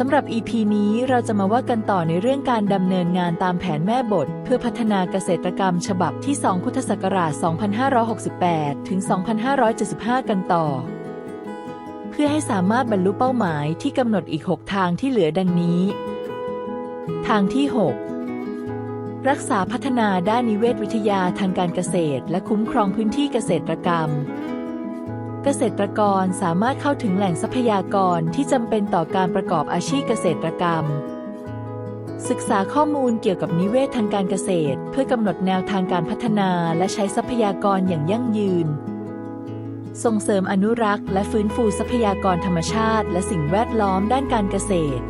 สำหรับ EP นี้เราจะมาว่ากันต่อในเรื่องการดำเนินงานตามแผนแม่บท เพื่อพัฒนาเกษตรกรรมฉบับที่ 2 พุทธศักราช 2568 ถึง 2575 กันต่อ เพื่อให้สามารถบรรลุเป้าหมายที่กำหนดอีก 6 ทางที่เหลือดังนี้ ทางที่ 6 รักษาพัฒนาด้านนิเวศวิทยาทางการเกษตร และคุ้มครองพื้นที่เกษตรกรรม เกษตรกรสามารถเข้าถึงแหล่งทรัพยากรที่จำเป็นต่อการประกอบอาชีพเกษตรกรรม ศึกษาข้อมูลเกี่ยวกับนิเวศทางการเกษตร เพื่อกำหนดแนวทางการพัฒนาและใช้ทรัพยากรอย่างยั่งยืน ส่งเสริมอนุรักษ์ และฟื้นฟูทรัพยากรธรรมชาติ และสิ่งแวดล้อมด้านการเกษตร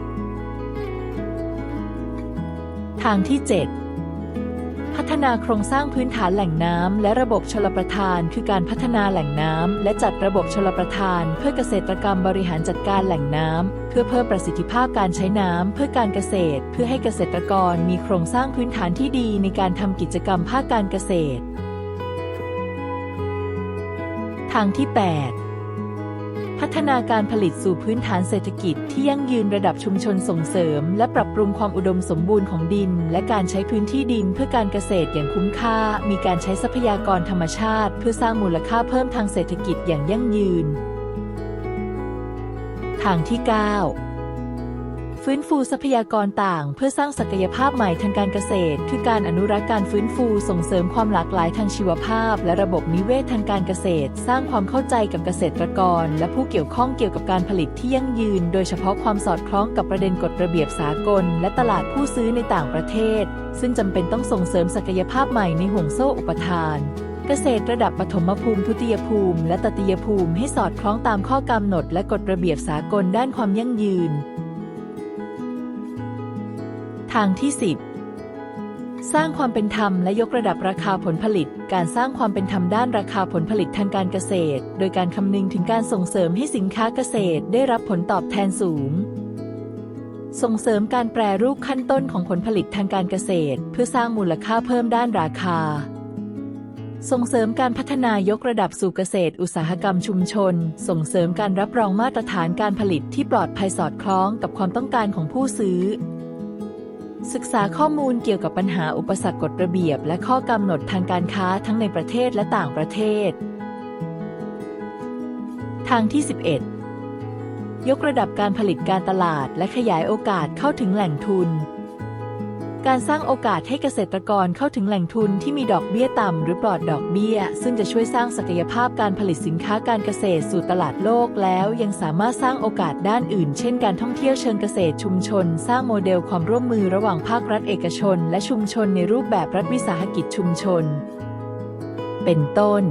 ทางที่ 7 ฒนาโครงสร้างพื้นฐานแหล่งน้ำและระบบชลประทาน คือการพัฒนาแหล่งน้ำและจัดระบบชลประทาน เพื่อเกษตรกรรมบริหารจัดการแหล่งน้ำเพื่อเพิ่มประสิทธิภาพการใช้น้ำเพื่อการเกษตร เพื่อให้เกษตรกรมีโครงสร้างพื้นฐานที่ดีในการทำกิจกรรมภาคการเกษตร ทางที่ 8 พัฒนาการผลิตสู่พื้นฐานเศรษฐกิจที่ยั่งยืนระดับชุมชนส่งเสริม และปรับปรุงความอุดมสมบูรณ์ของดิน และการใช้พื้นที่ดินเพื่อการเกษตรอย่างคุ้มค่า มีการใช้ทรัพยากรธรรมชาติ เพื่อสร้างมูลค่าเพิ่มทางเศรษฐกิจอย่างยั่งยืน ทางที่ 9 ฟื้นฟูทรัพยากรต่าง เพื่อสร้างศักยภาพใหม่ทางการเกษตร คือการอนุรักษ์การฟื้นฟูส่งเสริมความหลากหลายทางชีวภาพ และระบบนิเวศทางการเกษตร สร้างความเข้าใจกับเกษตรกร และผู้เกี่ยวข้องเกี่ยวกับการผลิตที่ยั่งยืน โดยเฉพาะความสอดคล้องกับประเด็นกฎระเบียบสากล และตลาดผู้ซื้อในต่างประเทศ ซึ่งจำเป็นต้องส่งเสริมศักยภาพใหม่ในห่วงโซ่อุปทานเกษตรระดับปฐมภูมิทุติยภูมิ และตติยภูมิให้สอดคล้องตามข้อกำหนดและกฎระเบียบสากลด้านความยั่งยืน ทางที่ 10 สร้างความเป็นธรรมและยกระดับราคาผลผลิต การสร้างความเป็นธรรมด้านราคาผลผลิตทางการเกษตร โดยการคำนึงถึงการส่งเสริมให้สินค้าเกษตรได้รับผลตอบแทนสูง ส่งเสริมการแปรรูปขั้นต้นของผลผลิตทางการเกษตร เพื่อสร้างมูลค่าเพิ่มด้านราคาส่งเสริมการพัฒนายกระดับสู่เกษตร อุตสาหกรรมชุมชน ส่งเสริมการรับรองมาตรฐานการผลิตที่ปลอดภัยสอดคล้องกับความต้องการของผู้ซื้อ ศึกษาข้อมูลเกี่ยวกับปัญหาอุปสรรคกฎระเบียบ และข้อกำหนดทางการค้าทั้งในประเทศและต่างประเทศ ทางที่ 11 ยกระดับการผลิตการตลาด และขยายโอกาสเข้าถึงแหล่งทุน การสร้างโอกาสให้เกษตรกรเข้าถึงแหล่งทุนที่มีดอกเบี้ยต่ำหรือปลอดดอกเบี้ย ซึ่งจะช่วยสร้างศักยภาพการผลิตสินค้าการเกษตรสู่ตลาดโลกแล้ว ยังสามารถสร้างโอกาสด้านอื่น เช่นการท่องเที่ยวเชิงเกษตรชุมชน สร้างโมเดลความร่วมมือระหว่างภาครัฐเอกชน และชุมชนในรูปแบบรัฐวิสาหกิจชุมชน เป็นต้น